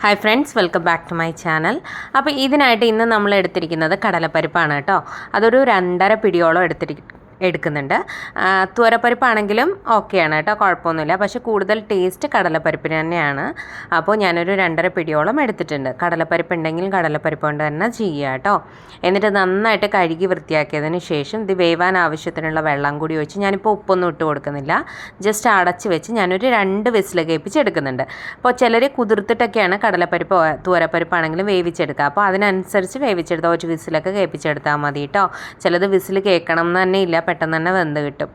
Hi friends welcome back to my channel അപ്പോൾ ഇതിനായിട്ട് ഇന്ന് നമ്മൾ എടുത്തിരിക്കുന്നത് കടലപ്പരിപ്പാണ് കേട്ടോ. അതൊരു രണ്ടര പിടിയോളം എടുത്തിരി എടുക്കുന്നുണ്ട്. തുവരപ്പരിപ്പാണെങ്കിലും ഓക്കെയാണ് കേട്ടോ കുഴപ്പമൊന്നുമില്ല. പക്ഷേ കൂടുതൽ ടേസ്റ്റ് കടലപ്പരിപ്പിന് തന്നെയാണ്. അപ്പോൾ ഞാനൊരു രണ്ടര പിടിയോളം എടുത്തിട്ടുണ്ട്. കടലപ്പരിപ്പ് ഉണ്ടെങ്കിൽ കടലപ്പരിപ്പ് കൊണ്ട് തന്നെ ചെയ്യുക കേട്ടോ. എന്നിട്ട് നന്നായിട്ട് കഴുകി വൃത്തിയാക്കിയതിന് ശേഷം ഇത് വേവാൻ ആവശ്യത്തിനുള്ള വെള്ളം കൂടി ഒഴിച്ച് ഞാനിപ്പോൾ ഉപ്പൊന്നും ഇട്ട് കൊടുക്കുന്നില്ല. ജസ്റ്റ് അടച്ച് വെച്ച് ഞാനൊരു രണ്ട് വിസിൽ കേൾപ്പിച്ചെടുക്കുന്നുണ്ട് അപ്പോൾ ചിലർ കുതിർത്തിട്ടൊക്കെയാണ് കടലപ്പരിപ്പ് തൂരപ്പരിപ്പാണെങ്കിലും വേവിച്ചെടുക്കുക. അപ്പോൾ അതിനനുസരിച്ച് വേവിച്ചെടുത്താൽ ഒരു വിസിലൊക്കെ കേൾപ്പിച്ചെടുത്താൽ മതി കേട്ടോ. ചിലത് വിസിൽ കേൾക്കണം എന്ന് തന്നെ ഇല്ല. പെട്ടെന്ന് തന്നെ വെന്ത് കിട്ടും.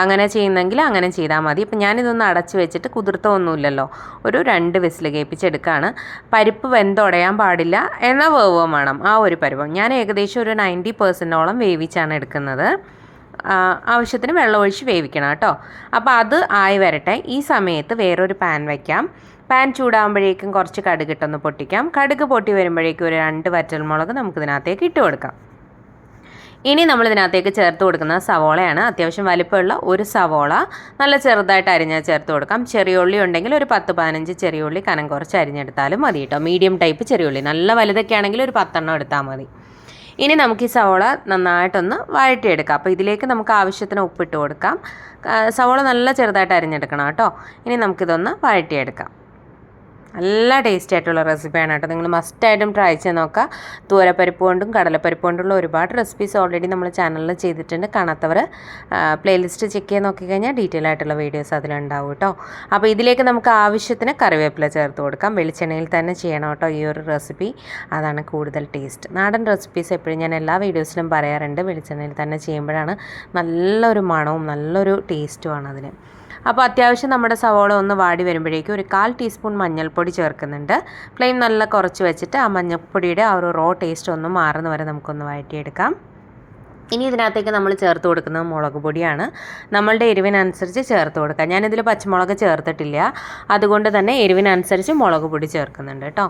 അങ്ങനെ ചെയ്യുന്നെങ്കിൽ അങ്ങനെ ചെയ്താൽ മതി. ഇപ്പം ഞാനിതൊന്ന് അടച്ച് വെച്ചിട്ട് കുതിർത്തമൊന്നുമില്ലല്ലോ. ഒരു രണ്ട് വിസിൽ കേൾപ്പിച്ചെടുക്കുകയാണ് പരിപ്പ് വെന്തുടയാൻ പാടില്ല എന്നാൽ വേവും വേണം. ആ ഒരു പരുവം. ഞാൻ ഏകദേശം ഒരു നയന്റി പെർസെന്റോളം വേവിച്ചാണ് എടുക്കുന്നത്. ആവശ്യത്തിന് വെള്ളമൊഴിച്ച് വേവിക്കണം കേട്ടോ. അപ്പോൾ അത് ആയി വരട്ടെ. ഈ സമയത്ത് വേറൊരു പാൻ വയ്ക്കാം. പാൻ ചൂടാകുമ്പോഴേക്കും കുറച്ച് കടുകിട്ടൊന്ന് പൊട്ടിക്കാം. കടുക് പൊട്ടി വരുമ്പോഴേക്കും ഒരു രണ്ട് വറ്റൽമുളക് നമുക്കിതിനകത്തേക്ക് ഇട്ട് കൊടുക്കാം. ഇനി നമ്മൾ ഇതിനകത്തേക്ക് ചേർത്ത് കൊടുക്കുന്ന സവോളയാണ്. അത്യാവശ്യം വലിപ്പമുള്ള ഒരു സവോള. നല്ല ചെറുതായിട്ട് അരിഞ്ഞ് ചേർത്ത് കൊടുക്കാം. ചെറിയ ഉള്ളി ഉണ്ടെങ്കിൽ ഒരു പത്ത് പതിനഞ്ച് ചെറിയ ഉള്ളി കനം കുറച്ച് അരിഞ്ഞെടുത്താലും മതി കേട്ടോ മീഡിയം ടൈപ്പ് ചെറിയ ഉള്ളി. നല്ല വലുതൊക്കെ ആണെങ്കിൽ ഒരു പത്തെണ്ണം എടുത്താൽ മതി. ഇനി നമുക്ക് ഈ സവോള നന്നായിട്ടൊന്ന് വഴറ്റിയെടുക്കാം. അപ്പോൾ ഇതിലേക്ക് നമുക്ക് ആവശ്യത്തിന് ഉപ്പിട്ട് കൊടുക്കാം. സവോള നല്ല ചെറുതായിട്ട് അരിഞ്ഞെടുക്കണം കേട്ടോ ഇനി നമുക്കിതൊന്ന് വഴറ്റിയെടുക്കാം. നല്ല ടേസ്റ്റി ആയിട്ടുള്ള റെസിപ്പിയാണ് കേട്ടോ. നിങ്ങൾ മസ്റ്റായിട്ടും ട്രൈ ചെയ്ത് നോക്കുക. തൂരപ്പരിപ്പ് കൊണ്ടും കടലപ്പരിപ്പ് കൊണ്ടുള്ള ഒരുപാട് റെസിപ്പീസ് ഓൾറെഡി നമ്മൾ ചാനലിൽ ചെയ്തിട്ടുണ്ട്. കാണാത്തവർ പ്ലേലിസ്റ്റ് ചെക്ക് ചെയ്ത് നോക്കിക്കഴിഞ്ഞാൽ ഡീറ്റെയിൽ ആയിട്ടുള്ള വീഡിയോസ് അതിലുണ്ടാവും കേട്ടോ. അപ്പോൾ ഇതിലേക്ക് നമുക്ക് ആവശ്യത്തിന് കറിവേപ്പില ചേർത്ത് കൊടുക്കാം. വെളിച്ചെണ്ണയിൽ തന്നെ ചെയ്യണം കേട്ടോ ഈ ഒരു റെസിപ്പി അതാണ് കൂടുതൽ ടേസ്റ്റ് നാടൻ റെസിപ്പീസ് എപ്പോഴും ഞാൻ എല്ലാ വീഡിയോസിലും പറയാറുണ്ട്. വെളിച്ചെണ്ണയിൽ തന്നെ ചെയ്യുമ്പോഴാണ് നല്ലൊരു മണവും നല്ലൊരു ടേസ്റ്റുമാണ് അതിന് അപ്പോൾ അത്യാവശ്യം നമ്മുടെ സവോള ഒന്ന് വാടി വരുമ്പോഴേക്കും ഒരു കാൽ ടീസ്പൂൺ മഞ്ഞൾപ്പൊടി ചേർക്കുന്നുണ്ട്. ഫ്ലെയിം നല്ല കുറച്ച് വെച്ചിട്ട് ആ മഞ്ഞൾപ്പൊടിയുടെ ആ ഒരു റോ ടേസ്റ്റ് ഒന്ന് മാറുന്ന വരെ നമുക്കൊന്ന് വഴറ്റിയെടുക്കാം. ഇനി ഇതിനകത്തേക്ക് നമ്മൾ ചേർത്ത് കൊടുക്കുന്നത് മുളക് പൊടിയാണ്. നമ്മളുടെ എരിവിനനുസരിച്ച് ചേർത്ത് കൊടുക്കുക ഞാനിതിൽ പച്ചമുളക് ചേർത്തിട്ടില്ല. അതുകൊണ്ട് തന്നെ എരിവിനനുസരിച്ച് മുളക് പൊടി ചേർക്കുന്നുണ്ട് കേട്ടോ.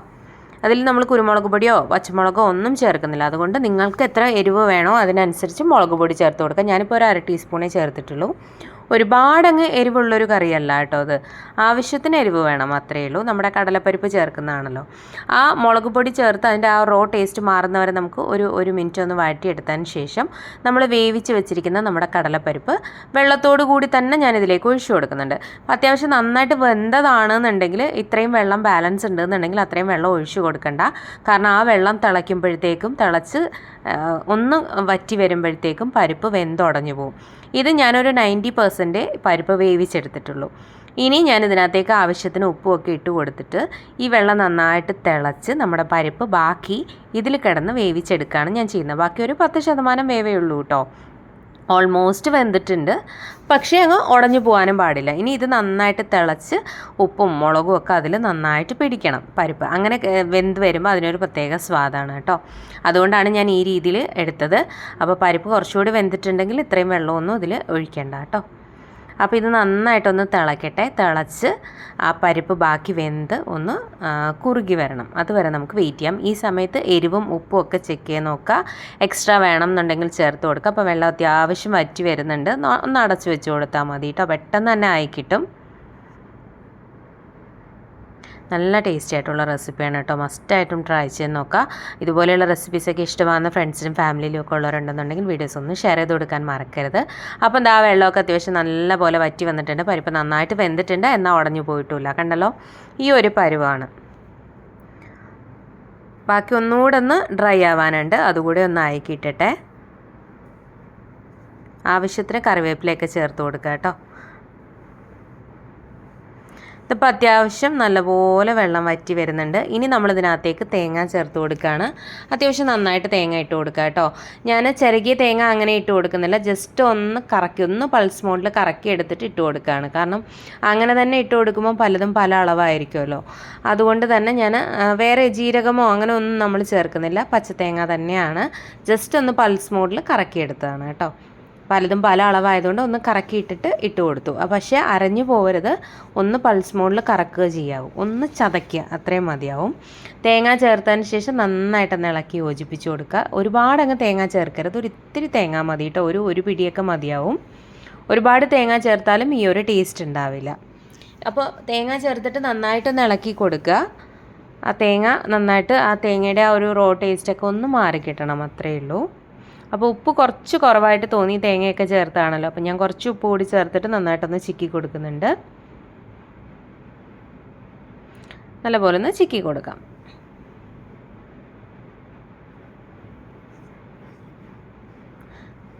അതിൽ നമ്മൾ കുരുമുളക് പൊടിയോ പച്ചമുളകോ ഒന്നും ചേർക്കുന്നില്ല. അതുകൊണ്ട് നിങ്ങൾക്ക് എത്ര എരിവ് വേണോ അതിനനുസരിച്ച് മുളക് പൊടി ചേർത്ത് കൊടുക്കുക ഞാനിപ്പോൾ ഒരു അര ടീസ്പൂണേ ചേർത്തിട്ടുള്ളൂ. ഒരുപാടങ്ങ് എരിവുള്ളൊരു കറിയല്ല കേട്ടോ അത്. ആവശ്യത്തിന് എരിവ് വേണം അത്രയേ ഉള്ളൂ. നമ്മുടെ കടലപ്പരിപ്പ് ചേർക്കുന്നതാണല്ലോ. ആ മുളക് പൊടി ചേർത്ത് അതിന്റെ ആ റോ ടേസ്റ്റ് മാറുന്നവരെ നമുക്ക് ഒരു ഒരു മിനിറ്റ് ഒന്ന് വഴറ്റിയെടുത്തതിന് ശേഷം നമ്മൾ വേവിച്ച് വെച്ചിരിക്കുന്ന നമ്മുടെ കടലപ്പരിപ്പ് വെള്ളത്തോടു കൂടി തന്നെ ഞാൻ ഇതിലേക്ക് ഒഴിച്ചു കൊടുക്കുന്നുണ്ട്. അത്യാവശ്യം നന്നായിട്ട് വെന്തതാണെന്നുണ്ടെങ്കിൽ ഇത്രയും വെള്ളം ബാലൻസ് ഉണ്ടെന്നുണ്ടെങ്കിൽ അത്രയും വെള്ളം ഒഴിച്ചു കൊടുക്കണ്ട. കാരണം ആ വെള്ളം തിളയ്ക്കുമ്പോഴത്തേക്കും തിളച്ച് ഒന്ന് വറ്റി വരുമ്പോഴത്തേക്കും പരിപ്പ് വെന്തുടഞ്ഞു പോകും ഇത് ഞാനൊരു നയന്റി പരിപ്പ് വേവിച്ചെടുത്തിട്ടുള്ളൂ. ഇനി ഞാൻ ഇതിനകത്തേക്ക് ആവശ്യത്തിന് ഉപ്പുമൊക്കെ ഇട്ട് കൊടുത്തിട്ട് ഈ വെള്ളം നന്നായിട്ട് തിളച്ച് നമ്മുടെ പരിപ്പ് ബാക്കി ഇതിൽ കിടന്ന് വേവിച്ചെടുക്കുകയാണ് ഞാൻ ചെയ്യുന്നത്. ബാക്കി ഒരു പത്ത് ശതമാനം വേവേ ഉള്ളൂ കേട്ടോ. ഓൾമോസ്റ്റ് വെന്തിട്ടുണ്ട്. പക്ഷേ അങ്ങ് ഉടഞ്ഞു പോകാനും പാടില്ല. ഇനി ഇത് നന്നായിട്ട് തിളച്ച് ഉപ്പും മുളകും ഒക്കെ അതിൽ നന്നായിട്ട് പിടിക്കണം പരിപ്പ്. അങ്ങനെ വെന്ത് വരുമ്പോൾ അതിനൊരു പ്രത്യേക സ്വാദാണ് കേട്ടോ. അതുകൊണ്ടാണ് ഞാൻ ഈ രീതിയിൽ എടുത്തത്. അപ്പോൾ പരിപ്പ് കുറച്ചുകൂടി വെന്തിട്ടുണ്ടെങ്കിൽ ഇത്രയും വെള്ളമൊന്നും ഇതിൽ ഒഴിക്കേണ്ട കേട്ടോ. അപ്പോൾ ഇത് നന്നായിട്ടൊന്ന് തിളക്കട്ടെ. തിളച്ച് ആ പരിപ്പ് ബാക്കി വെന്ത് ഒന്ന് കുറുകി വരണം. അതുവരെ നമുക്ക് വെയിറ്റ് ചെയ്യാം. ഈ സമയത്ത് എരിവും ഉപ്പും ഒക്കെ ചെക്ക് ചെയ്ത് നോക്കുക. എക്സ്ട്രാ വേണം എന്നുണ്ടെങ്കിൽ ചേർത്ത് കൊടുക്കുക. അപ്പോൾ വെള്ളം അത്യാവശ്യം വറ്റി വരുന്നുണ്ട്. ഒന്ന് അടച്ച് വെച്ച് കൊടുത്താൽ മതി കേട്ടോ പെട്ടെന്ന് തന്നെ ആയി കിട്ടും. നല്ല ടേസ്റ്റി ആയിട്ടുള്ള റെസിപ്പിയാണ് കേട്ടോ. മസ്റ്റായിട്ടും ട്രൈ ചെയ്ത് നോക്കുക ഇതുപോലെയുള്ള റെസിപ്പീസൊക്കെ ഇഷ്ടമാകുന്ന ഫ്രണ്ട്സിനും ഫാമിലിയിലും ഒക്കെ ഉള്ളവരുണ്ടെന്നുണ്ടെങ്കിൽ വീഡിയോസ് ഒന്ന് ഷെയർ ചെയ്ത് കൊടുക്കാൻ മറക്കരുത്. അപ്പം എന്താ വെള്ളമൊക്കെ അത്യാവശ്യം നല്ല പോലെ വറ്റി വന്നിട്ടുണ്ട്. പരിപ്പ് നന്നായിട്ട് വെന്തിട്ടുണ്ട്. എന്നാൽ ഉടഞ്ഞു പോയിട്ടില്ല. കണ്ടല്ലോ? ഈ ഒരു പരുവാണ്. ബാക്കി ഒന്നുകൂടെ ഒന്ന് ഡ്രൈ ആവാനുണ്ട്. അതുകൂടെ ഒന്ന് ആയിക്കിട്ടട്ടെ ആവശ്യത്തിന് കറിവേപ്പിലയൊക്കെ ചേർത്ത് കൊടുക്കുക കേട്ടോ. ഇതിപ്പോൾ അത്യാവശ്യം നല്ലപോലെ വെള്ളം വറ്റി വരുന്നുണ്ട്. ഇനി നമ്മളിതിനകത്തേക്ക് തേങ്ങ ചേർത്ത് കൊടുക്കുകയാണ് അത്യാവശ്യം നന്നായിട്ട് തേങ്ങ ഇട്ട് കൊടുക്കുക കേട്ടോ. ഞാൻ ചിരകിയ തേങ്ങ അങ്ങനെ ഇട്ട് കൊടുക്കുന്നില്ല. ജസ്റ്റ് ഒന്ന് കറക്കി ഒന്ന് പൾസ് മോഡിൽ കറക്കി എടുത്തിട്ട് ഇട്ട് കൊടുക്കുകയാണ് കാരണം അങ്ങനെ തന്നെ ഇട്ട് കൊടുക്കുമ്പോൾ പലതും പല അളവായിരിക്കുമല്ലോ. അതുകൊണ്ട് തന്നെ ഞാൻ വേറെ ജീരകമോ അങ്ങനെ ഒന്നും നമ്മൾ ചേർക്കുന്നില്ല. പച്ച തേങ്ങ തന്നെയാണ്. ജസ്റ്റ് ഒന്ന് പൾസ് മോഡിൽ കറക്കി എടുത്തതാണ് കേട്ടോ. പലതും പല അളവായതുകൊണ്ട് ഒന്ന് കറക്കിയിട്ടിട്ട് ഇട്ട് കൊടുത്തു. പക്ഷേ അരഞ്ഞു പോകരുത് ഒന്ന് പൾസ് മോഡിൽ കറക്കുക ചെയ്യാവും. ഒന്ന് ചതയ്ക്കുക അത്രയും മതിയാവും. തേങ്ങ ചേർത്തതിന് ശേഷം നന്നായിട്ടൊന്ന് ഇളക്കി യോജിപ്പിച്ച് കൊടുക്കുക. ഒരുപാട് അങ്ങ് തേങ്ങ ചേർക്കരുത്. ഒരു ഇത്തിരി തേങ്ങ മതി കേട്ടോ. ഒരു ഒരു പിടിയൊക്കെ മതിയാവും. ഒരുപാട് തേങ്ങ ചേർത്താലും ഈ ഒരു ടേസ്റ്റ് ഉണ്ടാവില്ല. അപ്പോൾ തേങ്ങ ചേർത്തിട്ട് നന്നായിട്ടൊന്ന് ഇളക്കി കൊടുക്കുക. ആ തേങ്ങ നന്നായിട്ട് ആ തേങ്ങയുടെ ആ ഒരു റോ ടേസ്റ്റൊക്കെ ഒന്ന് മാറി കിട്ടണം അത്രയേ ഉള്ളൂ. അപ്പോൾ ഉപ്പ് കുറച്ച് കുറവായിട്ട് തോന്നി തേങ്ങയൊക്കെ ചേർത്താണല്ലോ അപ്പോൾ ഞാൻ കുറച്ച് ഉപ്പ് കൂടി ചേർത്തിട്ട് നന്നായിട്ടൊന്ന് ചിക്കി കൊടുക്കുന്നുണ്ട്. നല്ലപോലെ ഒന്ന് ചിക്കി കൊടുക്കാം.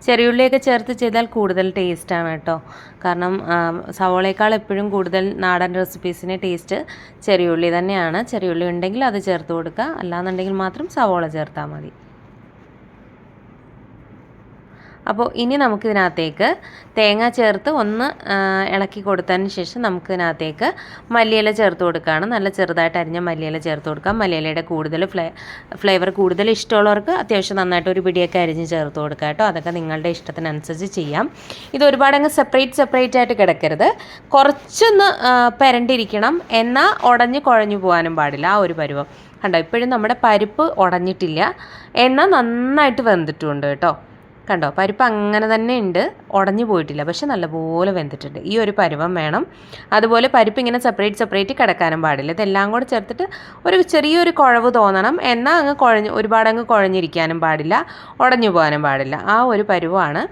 ചെറിയുള്ളിയൊക്കെ ചേർത്ത് ചെയ്താൽ കൂടുതൽ ടേസ്റ്റാണ് കേട്ടോ. കാരണം സവോളയേക്കാൾ എപ്പോഴും കൂടുതൽ നാടൻ റെസിപ്പീസിന് ടേസ്റ്റ് ചെറിയുള്ളി തന്നെയാണ്. ചെറിയുള്ളി ഉണ്ടെങ്കിൽ അത് ചേർത്ത് കൊടുക്കുക. അല്ലാന്നുണ്ടെങ്കിൽ മാത്രം സവോള ചേർത്താൽ മതി. അപ്പോൾ ഇനി നമുക്കിതിനകത്തേക്ക് തേങ്ങ ചേർത്ത് ഒന്ന് ഇളക്കി കൊടുത്തതിന് ശേഷം നമുക്കിതിനകത്തേക്ക് മല്ലിയില ചേർത്ത് കൊടുക്കുകയാണ്. നല്ല ചെറുതായിട്ട് അരിഞ്ഞ മല്ലിയില ചേർത്ത് കൊടുക്കാം. മല്ലിയിലയുടെ കൂടുതൽ ഫ്ലേ ഫ്ലേവർ കൂടുതൽ ഇഷ്ടമുള്ളവർക്ക് അത്യാവശ്യം നന്നായിട്ട് ഒരു പിടിയൊക്കെ അരിഞ്ഞ് ചേർത്ത് കൊടുക്കുക കേട്ടോ. അതൊക്കെ നിങ്ങളുടെ ഇഷ്ടത്തിനനുസരിച്ച് ചെയ്യാം. ഇത് ഒരുപാട് അങ്ങ് സെപ്പറേറ്റ് സെപ്പറേറ്റ് ആയിട്ട് കിടക്കരുത്. കുറച്ചൊന്ന് പെരണ്ടിരിക്കണം. എന്നാൽ ഉടഞ്ഞ് കുഴഞ്ഞു പോകാനും പാടില്ല. ആ ഒരു പരുവം. കണ്ടോ? ഇപ്പോഴും നമ്മുടെ പരിപ്പ് ഉടഞ്ഞിട്ടില്ല. എന്നാൽ നന്നായിട്ട് വെന്തിട്ടുണ്ട് കേട്ടോ. കണ്ടോ പരിപ്പ് അങ്ങനെ തന്നെ ഉണ്ട്. ഉടഞ്ഞു പോയിട്ടില്ല. പക്ഷെ നല്ലപോലെ വെന്തിട്ടുണ്ട്. ഈ ഒരു പരുവം വേണം. അതുപോലെ പരിപ്പ് ഇങ്ങനെ സെപ്പറേറ്റ് സെപ്പറേറ്റ് കിടക്കാനും പാടില്ല. ഇതെല്ലാം കൂടെ ചേർത്തിട്ട് ഒരു ചെറിയൊരു കുഴവ് തോന്നണം. എന്നാൽ അങ്ങ് കുഴഞ്ഞ് ഒരുപാട് അങ്ങ് കുഴഞ്ഞിരിക്കാനും പാടില്ല. ഉടഞ്ഞു പോകാനും പാടില്ല. ആ ഒരു പരുവമാണ്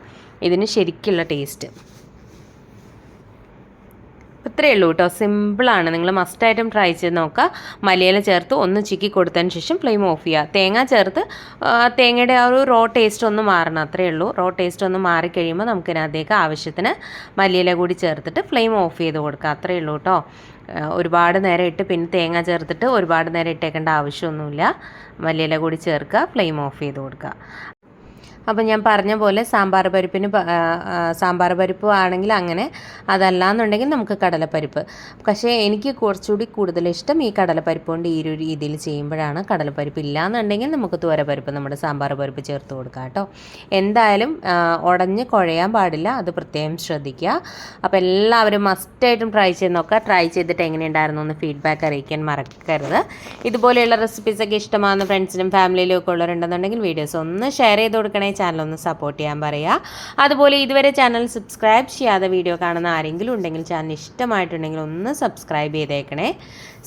ഇതിന് ശരിക്കുള്ള ടേസ്റ്റ് ഇത്രയേ ഉള്ളൂ കേട്ടോ. സിമ്പിളാണ് നിങ്ങൾ മസ്റ്റായിട്ടും ട്രൈ ചെയ്ത് നോക്കുക. മലയില ചേർത്ത് ഒന്ന് ചിക്കി കൊടുത്തതിന് ശേഷം ഫ്ലെയിം ഓഫ് ചെയ്യുക. തേങ്ങ ചേർത്ത് തേങ്ങയുടെ ആ ഒരു റോ ടേസ്റ്റ് ഒന്ന് മാറണം. അത്രയേ ഉള്ളൂ. റോ ടേസ്റ്റ് ഒന്ന് മാറിക്കഴിയുമ്പോൾ നമുക്കിനകത്തേക്ക് ആവശ്യത്തിന് മല്ലിയില കൂടി ചേർത്തിട്ട് ഫ്ലെയിം ഓഫ് ചെയ്ത് കൊടുക്കുക. അത്രയേ ഉള്ളൂ കേട്ടോ. ഒരുപാട് നേരം ഇട്ട് പിന്നെ തേങ്ങ ചേർത്തിട്ട് ഒരുപാട് നേരം ഇട്ടേക്കേണ്ട ആവശ്യമൊന്നുമില്ല. മല്ലിയില കൂടി ചേർക്കുക. ഫ്ലെയിം ഓഫ് ചെയ്ത് കൊടുക്കുക. അപ്പോൾ ഞാൻ പറഞ്ഞ പോലെ സാമ്പാർ പരിപ്പിന് സാമ്പാർ പരിപ്പ് ആണെങ്കിൽ അങ്ങനെ അതല്ലാന്നുണ്ടെങ്കിൽ നമുക്ക് കടലപ്പരിപ്പ്. പക്ഷേ എനിക്ക് കുറച്ചുകൂടി കൂടുതൽ ഇഷ്ടം ഈ കടലപ്പരിപ്പ് കൊണ്ട് ഈ ഒരു രീതിയിൽ ചെയ്യുമ്പോഴാണ് കടലപ്പരിപ്പ് ഇല്ലാന്നുണ്ടെങ്കിൽ നമുക്ക് തുവരപ്പരിപ്പ് നമ്മുടെ സാമ്പാർ പരിപ്പ് ചേർത്ത് കൊടുക്കാം കേട്ടോ. എന്തായാലും ഉടഞ്ഞ് കുഴയാൻ പാടില്ല അത് പ്രത്യേകം ശ്രദ്ധിക്കുക. അപ്പോൾ എല്ലാവരും മസ്റ്റായിട്ടും ട്രൈ ചെയ്ത് നോക്കുക. ട്രൈ ചെയ്തിട്ട് എങ്ങനെയുണ്ടായിരുന്നു എന്ന് ഫീഡ്ബാക്ക് അറിയിക്കാൻ മറക്കരുത്. ഇതുപോലെയുള്ള റെസിപ്പീസൊക്കെ ഇഷ്ടമാകുന്ന ഫ്രണ്ട്സിനും ഫാമിലിയിലും ഒക്കെ ഉള്ളവരുണ്ടെന്നുണ്ടെങ്കിൽ വീഡിയോസ് ഒന്ന് ഷെയർ ചെയ്ത് കൊടുക്കണേ ചാനൽ ഒന്ന് സപ്പോർട്ട് ചെയ്യാൻ പറയുക അതുപോലെ ഇതുവരെ ചാനൽ സബ്സ്ക്രൈബ് ചെയ്യാതെ വീഡിയോ കാണുന്ന ആരെങ്കിലും ഉണ്ടെങ്കിൽ ചാനൽ ഇഷ്ടമായിട്ടുണ്ടെങ്കിൽ ഒന്ന് സബ്സ്ക്രൈബ് ചെയ്തേക്കണേ.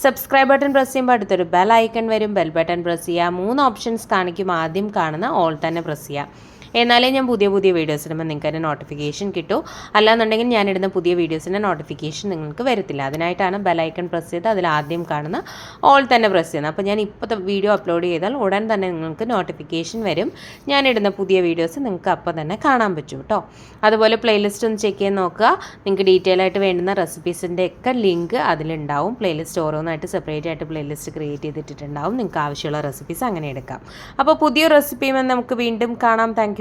സബ്സ്ക്രൈബ് ബട്ടൺ പ്രസ് ചെയ്യുമ്പോൾ അടുത്തൊരു ബെൽ ഐക്കൺ വരും. ബെൽ ബട്ടൺ പ്രസ് ചെയ്യുക മൂന്ന് ഓപ്ഷൻസ് കാണിക്കും. ആദ്യം കാണുന്ന ഓൾ തന്നെ പ്രസ് ചെയ്യുക എന്നാലേ ഞാൻ പുതിയ പുതിയ വീഡിയോസ് ഇടുമ്പോൾ നിങ്ങൾക്ക് അതിന്റെ നോട്ടിഫിക്കേഷൻ കിട്ടൂ. അല്ലാന്നുണ്ടെങ്കിൽ ഞാനിടുന്ന പുതിയ വീഡിയോസിന്റെ നോട്ടിഫിക്കേഷൻ നിങ്ങൾക്ക് വരത്തില്ല. അതിനായിട്ടാണ് ബെലൈക്കൺ പ്രസ് ചെയ്ത് അതിൽ ആദ്യം കാണുന്ന ഓൾ തന്നെ പ്രസ് ചെയ്യുന്നത്. അപ്പോൾ ഞാൻ ഇപ്പോഴത്തെ വീഡിയോ അപ്ലോഡ് ചെയ്താൽ ഉടൻ തന്നെ നിങ്ങൾക്ക് നോട്ടിഫിക്കേഷൻ വരും. ഞാനിടുന്ന പുതിയ വീഡിയോസ് നിങ്ങൾക്ക് അപ്പോൾ തന്നെ കാണാൻ പറ്റും കേട്ടോ അതുപോലെ പ്ലേലിസ്റ്റ് ഒന്ന് ചെക്ക് ചെയ്ത് നോക്കുക. നിങ്ങൾക്ക് ഡീറ്റെയിൽ ആയിട്ട് വേണ്ടുന്ന റെസിപ്പീസിന്റെ ഒക്കെ ലിങ്ക് അതിലുണ്ടാവും. പ്ലേലിസ്റ്റ് ഓരോന്നായിട്ട് സെപ്പറേറ്റ് ആയിട്ട് പ്ലേലിസ്റ്റ് ക്രിയേറ്റ് ചെയ്തിട്ടുണ്ടാവും നിങ്ങൾക്ക് ആവശ്യമുള്ള റെസിപ്പീസ് അങ്ങനെ എടുക്കാം. അപ്പോൾ പുതിയ റെസിപ്പിയുമെന്ന് നമുക്ക് വീണ്ടും കാണാം. Thank